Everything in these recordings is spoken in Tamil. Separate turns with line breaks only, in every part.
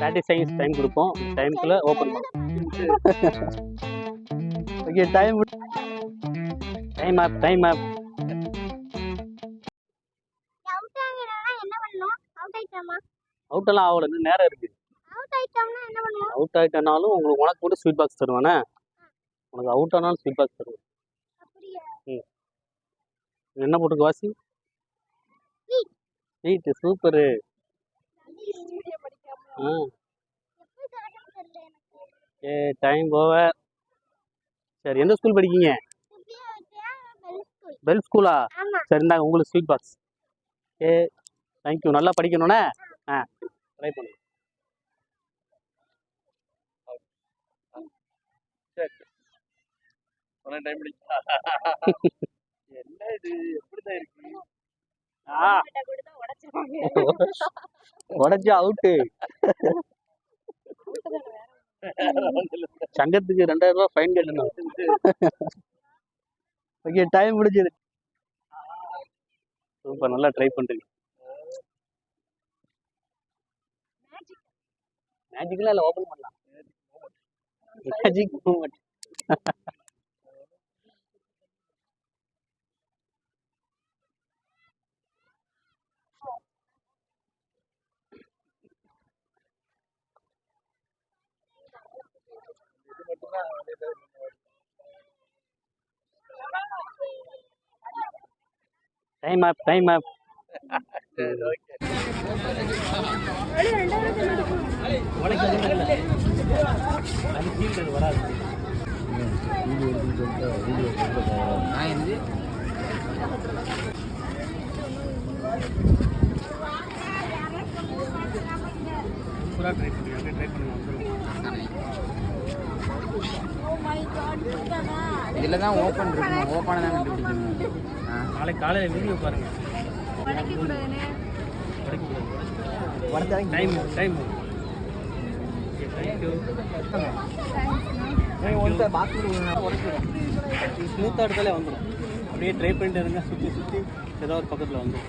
தேர்ட்டி செகண்ட்ஸ் டைம் கொடுப்போம். டைம்குள்ளே ஓப்பன் பண்ணுவோம் okay
time time up time up out
அவுட்டெல்லாம் ஆகல இன்னும் நேரம் இருக்குது
அவுட்
ஆகிட்டனாலும் உங்களுக்கு உனக்கு மட்டும் ஸ்வீட் பாக்ஸ் தருவானே? உனக்கு அவுட் ஆனாலும் ஸ்வீட் பாக்ஸ் தருவேன். என்ன போட்டுருக்கு வாசி. ஸ்வீட்டு சூப்பரு ஆ ஏ டைம் ஓவர் சரி எந்த ஸ்கூல் படிக்கீங்க?
பெல் ஸ்கூல்
பெல் ஸ்கூலா
ஆமா.
சரி இந்தாங்க உங்களுக்கு ஸ்வீட் பாக்ஸ் ஏ தேங்க்யூ நல்லா படிக்கணுண்ணே ஆ ட்ரை பண்ணுங்க.
டைம் என்ன இது? எப்படிதான் இருக்கு?
ஆ உடஞ்சா அவுட்டு சங்கத்துக்கு ரெண்டாயிரம் ரூபாய் ஃபைன் கட்டணும்
ஓகே டைம் முடிஞ்சது
சூப்பர் நல்லா ட்ரை பண்ணுறீங்க மேஜிக்லாம் இல்லை ஓப்பன் பண்ணலாம். Magic moment time up time up வராது ட்ரை பண்ணுங்க ட்ரை பண்ணுங்க
இதில் தான் ஓப்பன் இருக்கணும் ஓப்பனை தான் கண்டுபிடிக்கணும்.
நாளைக்கு காலையில் வீடியோ பாருங்க. டைம் டைம் ஸ்மூத்தாக எடுத்தாலே வந்துடும். அப்படியே ட்ரை பண்ணிட்டு இருங்க. சுற்றி சுற்றி ஏதோ ஒரு பக்கத்தில் வந்துடும்.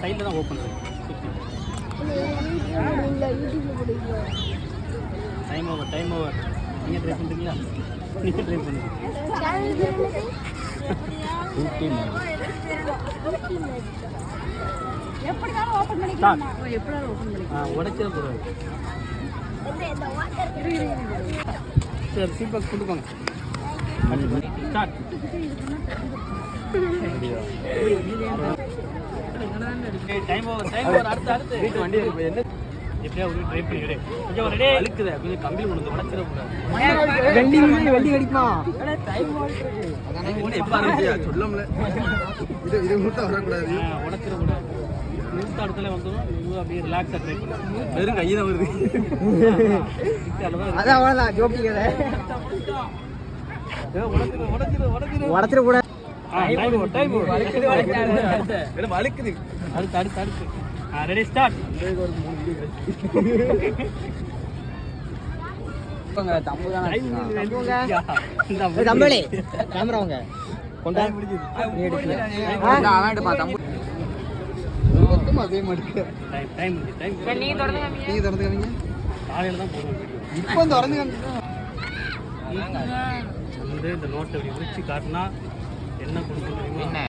சைடில் தான் open time over time over நீங்கள் ட்ரை பண்ணுறீங்களா நீங்கள் ட்ரை பண்ணுங்க. ஸ்டார்ட் ஆ உடைச்சே போகிறாரு சரி ஃபீட்பேக் கொடுப்பாங்க start time over time over அடுத்து அடுத்து.
வீட்டு வண்டி இருக்கு என்ன?
எப்படியா ஒரு ட்ரை கொஞ்சம் ரெடி அழுக்குதே கொஞ்சம் கம்பி கொண்டு வந்து உடச்சிடக்கூடாது
வெண்டி வெண்டி கடிக்குமா
எப்போ ஆரம்பிச்சியா சொல்லல இது இது மட்டும் வரக்கூடாது.
உடச்சிடக்கூடாது. ஸ்மூத் இடத்துல வந்துடும் இது அப்படியே ரிலாக்ஸாக ட்ரை பண்ணுங்க
வெறும் கை தான் வருது.
அதான் அவ்வளோதான் உடச்சிடக்கூடாது
டைம் டைம்
வெறும் வழுக்குது.
அடுத்து அடுத்து அடுத்து. ரெடி ஸ்டார்ட்
இப்போங்க தம்பு. தான்
தம்பளி கேமரா அவங்க கொண்டா.
அதே மாதிரி.
டைம் டைம் டைம்
நீங்க திறந்து காமிங்க.
காலையில் தான் போடுவோம்
இப்போ திறந்து காமிங்க.
இந்த நோட்டை விரிச்சு காட்டினா என்ன கொடுக்க முடியுமோ